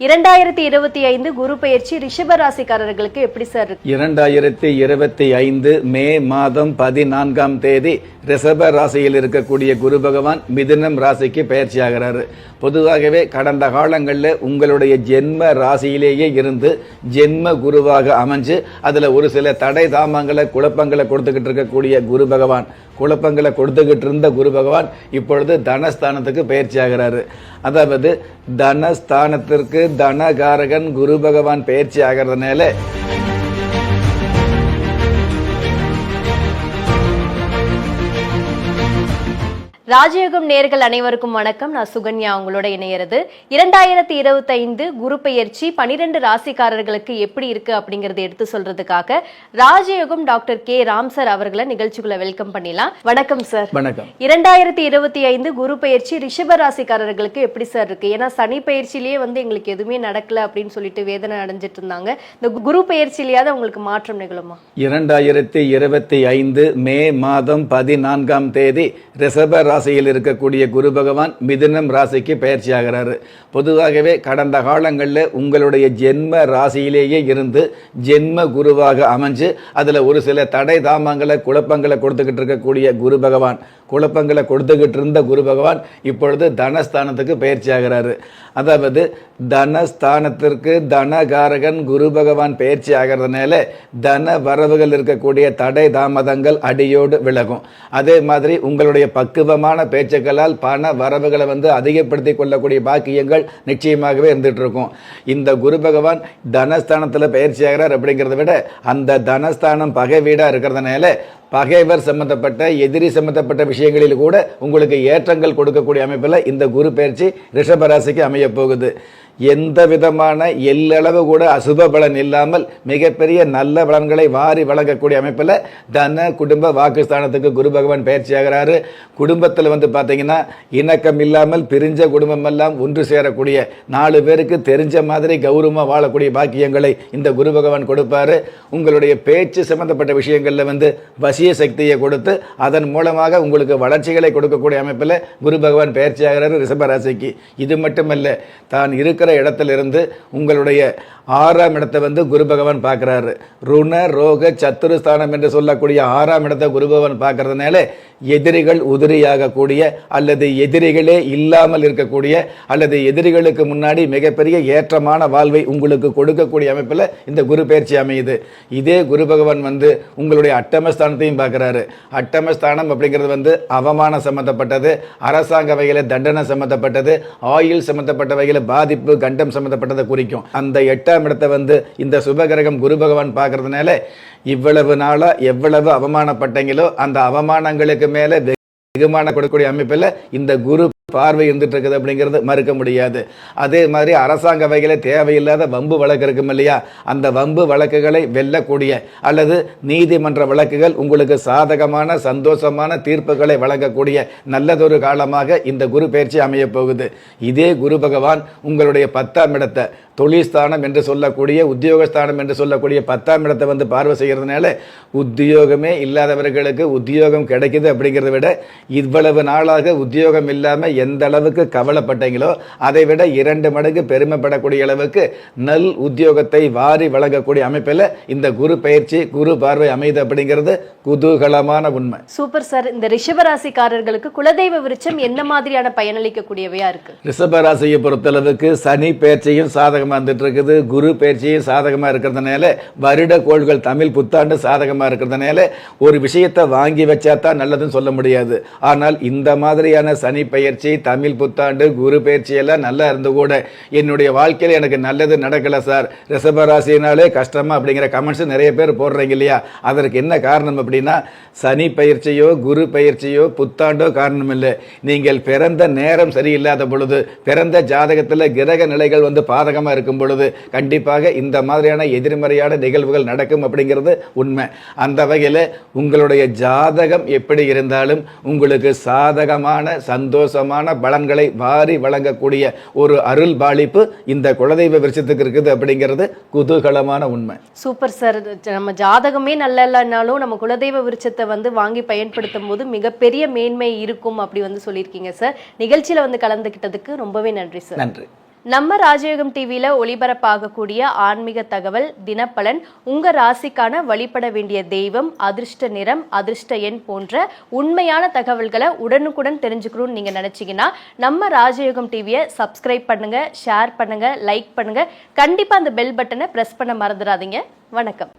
இரண்டாயிரத்தி இருபத்தி ஐந்து குரு பயிற்சி ரிஷப ராசிக்காரர்களுக்கு எப்படி சார் இரண்டாயிரத்தி இருபத்தி ஐந்து மே மாதம் பதினான்காம் தேதி ரிஷப ராசியில் இருக்கக்கூடிய குரு பகவான் மிதுனம் ராசிக்கு பயிற்சி ஆகிறாரு பொதுவாகவே கடந்த காலங்களில் உங்களுடைய ஜென்ம ராசியிலேயே இருந்து ஜென்ம குருவாக அமைஞ்சு அதில் ஒரு சில தடை தாமங்களை குழப்பங்களை கொடுத்துக்கிட்டு இருக்கக்கூடிய குரு பகவான். குழப்பங்களை கொடுத்துக்கிட்டு இருந்த குரு பகவான் இப்பொழுது தனஸ்தானத்துக்கு பயிற்சி ஆகிறாரு அதாவது தனஸ்தானத்திற்கு தனகாரகன் குரு பகவான் பயிற்சி ஆகிறதுனால ராஜயோகம் நேர்கள் அனைவருக்கும் வணக்கம். நான் சுகன்யா உங்களோட இணையறது. இரண்டாயிரத்தி இருபத்தி ஐந்து குரு பெயர்ச்சி பனிரெண்டு ராசிக்காரர்களுக்கு எப்படி இருக்கு அப்படிங்கறத எடுத்து சொல்றதுக்காக ராஜயோகம் டாக்டர் கே. ராம் சார் அவர்களை நிகழ்ச்சிக்குள்ள வெல்கம் பண்ணிடலாம். வணக்கம் சார். வணக்கம். இரண்டாயிரத்தி இருபத்தி ஐந்து குரு பெயர்ச்சி ரிஷப ராசிக்காரர்களுக்கு எப்படி சார் இருக்கு? ஏன்னா சனி பயிற்சியிலேயே வந்து எங்களுக்கு எதுவுமே நடக்கல அப்படின்னு சொல்லிட்டு வேதனை அடைஞ்சிட்டு இருந்தாங்க. இந்த குரு பயிற்சியிலேயாவது உங்களுக்கு மாற்றம் நிகழுமா? இரண்டாயிரத்தி இருபத்தி ஐந்து மே மாதம் பதினான்காம் தேதி ரிஷப ராசியில் இருக்கக்கூடிய குரு பகவான் மிதுனம் ராசிக்கு பயிற்சி ஆகிறாரு பொதுவாகவே கடந்த காலங்களில் உங்களுடைய ஜென்ம ராசியிலேயே இருந்து ஜென்ம குருவாக அமைஞ்சு அதில் ஒரு சில தடை தாமங்களை குழப்பங்களை கொடுத்துக்கிட்டு இருக்கக்கூடிய குரு பகவான் குழப்பங்களை கொடுத்துக்கிட்டு இருந்த குரு பகவான் இப்பொழுது தனஸ்தானத்துக்கு பயிற்சி ஆகிறாரு அதாவது தனஸ்தானத்திற்கு தனகாரகன் குரு பகவான் பயிற்சி ஆகிறதுனால தன வரவுகள் இருக்கக்கூடிய தடை தாமதங்கள் அடியோடு விலகும். அதே மாதிரி உங்களுடைய பக்குவமாக விதமான பேச்சுக்களால் பண வரவுகளை வந்து அதிகப்படுத்தி கொள்ளக்கூடிய பாக்கியங்கள் நிச்சயமாகவே இருந்துட்டு இருக்கும் இந்த குரு பகவான் தனஸ்தானத்தில் பயிற்சி ஆகிறார் அப்படிங்கிறத விட அந்த தனஸ்தானம் பகை வீடாக இருக்கிறதுனால பகைவர் சம்பந்தப்பட்ட எதிரி சம்பந்தப்பட்ட விஷயங்களில் கூட உங்களுக்கு ஏற்றங்கள் கொடுக்கக்கூடிய அமைப்பில் இந்த குரு பயிற்சி ரிஷபராசிக்கு அமையப் போகுது. எந்த விதமான எல்லளவு கூட அசுப பலன் இல்லாமல் மிகப்பெரிய நல்ல பலன்களை வாரி வழங்கக்கூடிய அமைப்பில் தன குடும்ப வாக்குஸ்தானத்துக்கு குரு பகவான் பயிற்சியாகிறாரு குடும்பத்தில் வந்து பார்த்தீங்கன்னா இணக்கம் இல்லாமல் பிரிஞ்ச குடும்பம் எல்லாம் ஒன்று சேரக்கூடிய நாலு பேருக்கு தெரிஞ்ச மாதிரி கௌரவமாக வாழக்கூடிய பாக்கியங்களை இந்த குரு பகவான் கொடுப்பாரு. உங்களுடைய பேச்சு சம்பந்தப்பட்ட விஷயங்களில் வந்து வசிய சக்தியை கொடுத்து அதன் மூலமாக உங்களுக்கு வளர்ச்சிகளை கொடுக்கக்கூடிய அமைப்பில் குரு பகவான் பயிற்சியாகிறாரு ரிஷபராசிக்கு இது மட்டுமல்ல தான் இருக்கிற இருக்கிற இருந்து உங்களுடைய ஆறாம் இடத்தை வந்து குரு பகவான் பார்க்குறாரு. ருண ரோக சத்துருஸ்தானம் என்று சொல்லக்கூடிய ஆறாம் இடத்தை குரு பகவான் பார்க்கறதுனால எதிரிகள் உதிரியாகக்கூடிய அல்லது எதிரிகளே இல்லாமல் இருக்கக்கூடிய அல்லது எதிரிகளுக்கு முன்னாடி மிகப்பெரிய ஏற்றமான வாழ்வை உங்களுக்கு கொடுக்கக்கூடிய அமைப்பில் இந்த குரு பயிற்சி அமையுது. இதே குரு பகவான் வந்து உங்களுடைய அட்டமஸ்தானத்தையும் பார்க்குறாரு. அட்டமஸ்தானம் அப்படிங்கிறது வந்து அவமானம் சம்மந்தப்பட்டது அரசாங்க வகையில் தண்டனை சம்மந்தப்பட்டது ஆயுள் சம்மந்தப்பட்ட வகையில் பாதிப்பு கண்டம் சம்மந்தப்பட்டதை குறிக்கும். அந்த எட்டாம் இடத்தை வந்து இந்த சுபகிரகம் குரு பகவான் பார்க்கறதுனால இவ்வளவு நாளா எவ்வளவு அவமானப்பட்டீங்களோ அந்த அவமானங்களுக்கு மேல வெகுமானம் கொடுக்கக்கூடிய அமைப்பில் இந்த குரு பார்வை இருந்துட்டு இருக்குது அப்படிங்கிறது மறுக்க முடியாது. அதே மாதிரி அரசாங்க வகையில் தேவையில்லாத வம்பு வழக்கு இருக்கும் இல்லையா? அந்த வம்பு வழக்குகளை வெல்லக்கூடிய அல்லது நீதிமன்ற வழக்குகள் உங்களுக்கு சாதகமான சந்தோஷமான தீர்ப்புகளை வழங்கக்கூடிய நல்லதொரு காலமாக இந்த குரு பயிற்சி அமையப் போகுது. இதே குரு பகவான் உங்களுடைய பத்தாம் இடத்தை தொழில்ஸ்தானம் என்று சொல்லக்கூடிய உத்தியோகஸ்தானம் என்று சொல்லக்கூடிய பத்தாம் இடத்தை வந்து பார்வை செய்கிறதுனால உத்தியோகமே இல்லாதவர்களுக்கு உத்தியோகம் கிடைக்குது அப்படிங்கிறத விட இவ்வளவு நாளாக உத்தியோகம் இல்லாமல் எந்த அளவுக்கு கவலைப்பட்டீங்களோ அதை விட இரண்டு மடங்கு பெருமைப்படக்கூடிய அளவுக்கு நல் உத்தியோகத்தை வாரி வழங்கக்கூடிய அமைப்பில் இந்த குரு பயிற்சி குரு பார்வை அமைது அப்படிங்கிறது குதூகலமான உண்மை. Super sir. இந்த ரிஷப ராசிக்காரர்களுக்கு குலதெய்வ விருட்சம் என்ன மாதிரியான பயனளிக்கக்கூடியவையா இருக்கு? ரிஷபராசியை பொறுத்தளவுக்கு சனி பயிற்சியும் சாதகமாக இருந்துட்டு இருக்குது குரு பயிற்சியும் சாதகமாக இருக்கிறதுனால வருட கோள்கள் தமிழ் புத்தாண்டு சாதகமாக இருக்கிறதுனால ஒரு விஷயத்தை வாங்கி வச்சா தான் நல்லதுன்னு சொல்ல முடியாது. ஆனால் இந்த மாதிரியான சனி பயிற்சி தமிழ் புத்தாண்டு குரு பயிற்சி எல்லாம் நல்லா இருந்து கூட. என்னுடைய வாழ்க்கையில் எனக்கு நல்லது நடக்கலை சார். ரிஷபராசினாலே கஷ்டமா அப்படிங்கிற கமெண்ட்ஸ் நிறைய பேர் போடுறீங்க இல்லையா? அதற்கு என்ன காரணம் அப்படின்னா சனி பயிற்சியோ குரு பயிற்சியோ புத்தாண்டோ காரணம் இல்லை. நீங்கள் பிறந்த நேரம் சரியில்லாத பொழுது பிறந்த ஜாதகத்தில் கிரக நிலைகள் வந்து பாதகமாக இருக்கும் பொழுது கண்டிப்பாக இந்த மாதிரியான எதிர்மறையான நிகழ்வுகள் நடக்கும் அப்படிங்கிறது உண்மை. அந்த வகையில் உங்களுடைய ஜாதகம் எப்படி இருந்தாலும் உங்களுக்கு சாதகமான சந்தோஷமான பலன்களை வாரி வழங்கக்கூடிய ஒரு அருள் பாலிப்பு இந்த குலதெய்வ விருட்சத்துக்கு இருக்குது அப்படிங்கிறது குதூகலமான உண்மை. Super sir. நம்ம ஜாதகமே நல்ல இல்லைனாலும் நம்ம குலதெய்வ விருட்சத்தை வந்து வாங்கி பயன்படுத்தும் போது மிகப்பெரிய மேன்மை இருக்கும் அப்படி வந்து சொல்லியிருக்கீங்க சார். நிகழ்ச்சியில வந்து கலந்துக்கிட்டதுக்கு ரொம்பவே நன்றி சார். நன்றி. நம்ம ராஜயோகம் டிவியில ஒளிபரப்பாகக்கூடிய ஆன்மீக தகவல் தினப்பலன் உங்க ராசிக்கான வழிபட வேண்டிய தெய்வம் அதிர்ஷ்ட நிறம் அதிர்ஷ்ட எண் போன்ற உண்மையான தகவல்களை உடனுக்குடன் தெரிஞ்சுக்கணும்னு நீங்க நினைச்சீங்கன்னா நம்ம ராஜயோகம் டிவியை சப்ஸ்கிரைப் பண்ணுங்க ஷேர் பண்ணுங்க லைக் பண்ணுங்க. கண்டிப்பா அந்த பெல் பட்டனை பிரஸ் பண்ண மறந்துடாதீங்க. வணக்கம்.